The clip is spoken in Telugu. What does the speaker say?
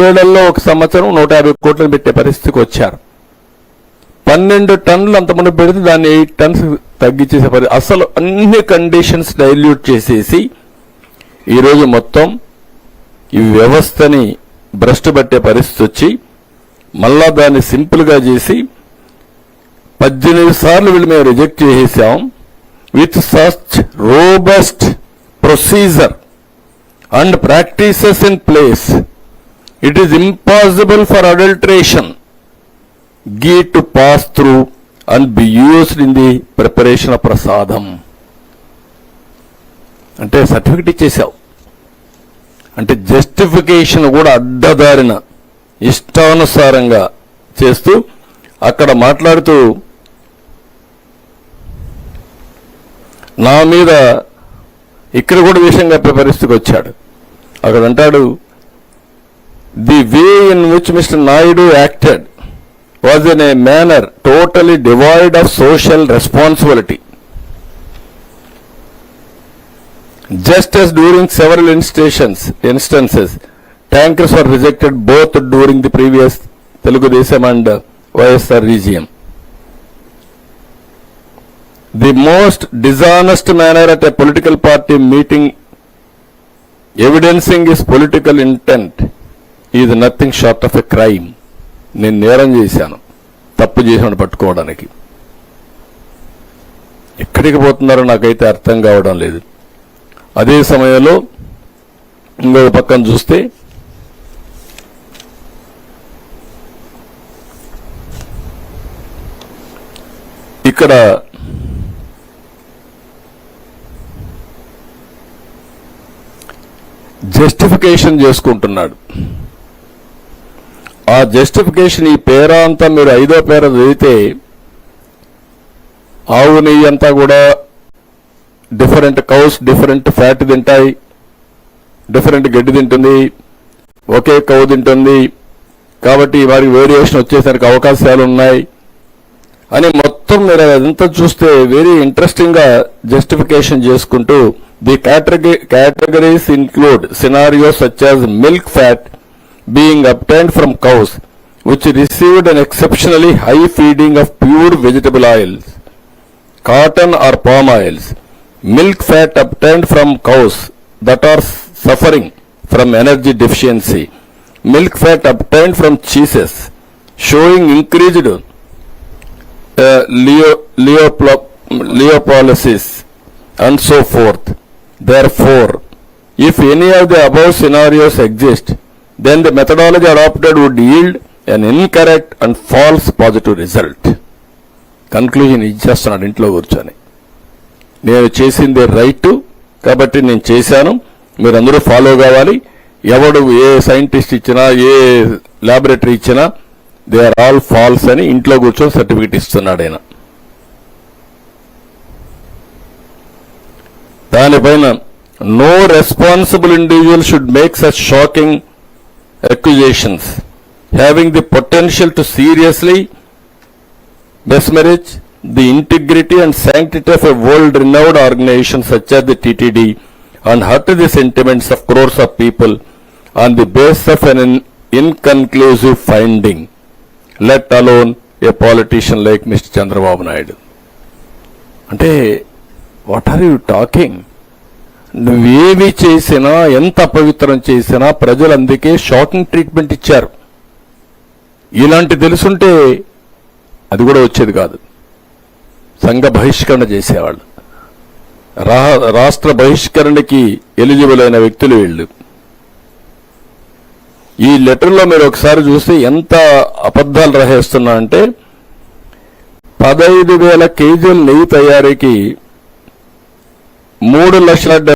మూడేళ్ళలో ఒక సంవత్సరం నూట యాభై కోట్లు పెట్టే పరిస్థితికి వచ్చారు. పన్నెండు టన్నులు అంతమంది పెడితే దాన్ని ఎయిట్ టన్స్ తగ్గించేసే పరి అసలు అన్ని కండిషన్స్ డైల్యూట్ చేసేసి ఈరోజు మొత్తం ఈ వ్యవస్థని భ్రష్టు పట్టే పరిస్థితి వచ్చి మళ్ళా దాన్ని సింపుల్గా చేసి పద్దెనిమిది సార్లు వీళ్ళు మేము రిజెక్ట్ చేసేసాం. With such robust procedure and practices in place. It is impossible for adulteration ghee to pass through and be used in the preparation prasadam అంటే సర్టిఫికెట్ ఇచ్చేసావు. అంటే జస్టిఫికేషన్ కూడా అడ్డదారిన ఇష్టానుసారంగా చేస్తూ అక్కడ మాట్లాడుతూ నా మీద ఇక్కడ కూడా విషయంగా ప్రిపరిస్తూ వచ్చాడు. అక్కడ అంటాడు The way in which Mr. Naidu acted was in a manner totally devoid of social responsibility. Just as during several instances, instances tankers were rejected both during the previous Telugu Desam and YSR regime. The most dishonest manner at a political party meeting evidencing his political intent ఇది nothing short of a crime. నేను నేరం చేశాను. తప్పు చేసినట్టు పట్టుకోవడానికి. ఎక్కడికి పోతున్నారో నాకైతే అర్థం కావడం లేదు. అదే సమయంలో ఇంకొక పక్కన చూస్తే ఇక్కడ జస్టిఫికేషన్ చేసుకుంటున్నాడు. ఆ జస్టిఫికేషన్ ఈ పేర అంతా మీరు ఐదో పేర చదివితే ఆవు నెయ్యి అంతా కూడా డిఫరెంట్ కౌస్ డిఫరెంట్ ఫ్యాట్ తింటాయి డిఫరెంట్ గడ్డి తింటుంది ఒకే కౌ తింటుంది. కాబట్టి వారికి వేరియేషన్ వచ్చేసరికి అవకాశాలు ఉన్నాయి. అని మొత్తం మీరు అదంతా చూస్తే వెరీ ఇంట్రెస్టింగ్గా జస్టిఫికేషన్ చేసుకుంటూ the category categories include scenarios such as milk fat being obtained from cows, which received an exceptionally high feeding of pure vegetable oils, cotton or palm oils, milk fat obtained from cows that are suffering from energy deficiency, milk fat obtained from cheeses, showing increased uh, leo, leopolysis and so forth. Therefore, if any of the above scenarios exist, then the methodology adopted would yield an incorrect and false positive result. Conclusion ఇచ్చేస్తున్నాడు ఇంట్లో కూర్చొని. నేను చేసింది రైట్ కాబట్టి నేను చేశాను. మీరందరూ ఫాలో కావాలి. ఎవడు ఏ సైంటిస్ట్ ఇచ్చినా ఏ ల్యాబొరేటరీ ఇచ్చినా దే ఆర్ ఆల్ ఫాల్స్ అని ఇంట్లో కూర్చొని సర్టిఫికెట్ ఇస్తున్నాడు ఆయన. దానిపైన no responsible individual should make such shocking accusations having the potential to seriously besmirch the integrity and sanctity of a world-renowned organization such as the TTD and hurt the sentiments of crores of people on the basis of an inconclusive finding, let alone a politician like Mr. Chandrababu Naidu. అంటే వాట్ ఆర్ యూ టాకింగ్ నువ్వేమి చేసినా ఎంత అపవిత్రం చేసినా ప్రజలు అందుకే షాకింగ్ ట్రీట్మెంట్ ఇచ్చారు. ఇలాంటి తెలుసుంటే అది కూడా వచ్చేది కాదు. సంఘ బహిష్కరణ చేసేవాళ్ళు. రా- రాష్ట్ర బహిష్కరణకి ఎలిజిబుల్ అయిన వ్యక్తులు వీళ్ళు. ఈ లెటర్లో మీరు ఒకసారి చూస్తే ఎంత అబద్ధాలు రహేస్తున్నా అంటే పదహైదు వేల కేజీల నెయ్యి తయారీకి మూడు లక్షల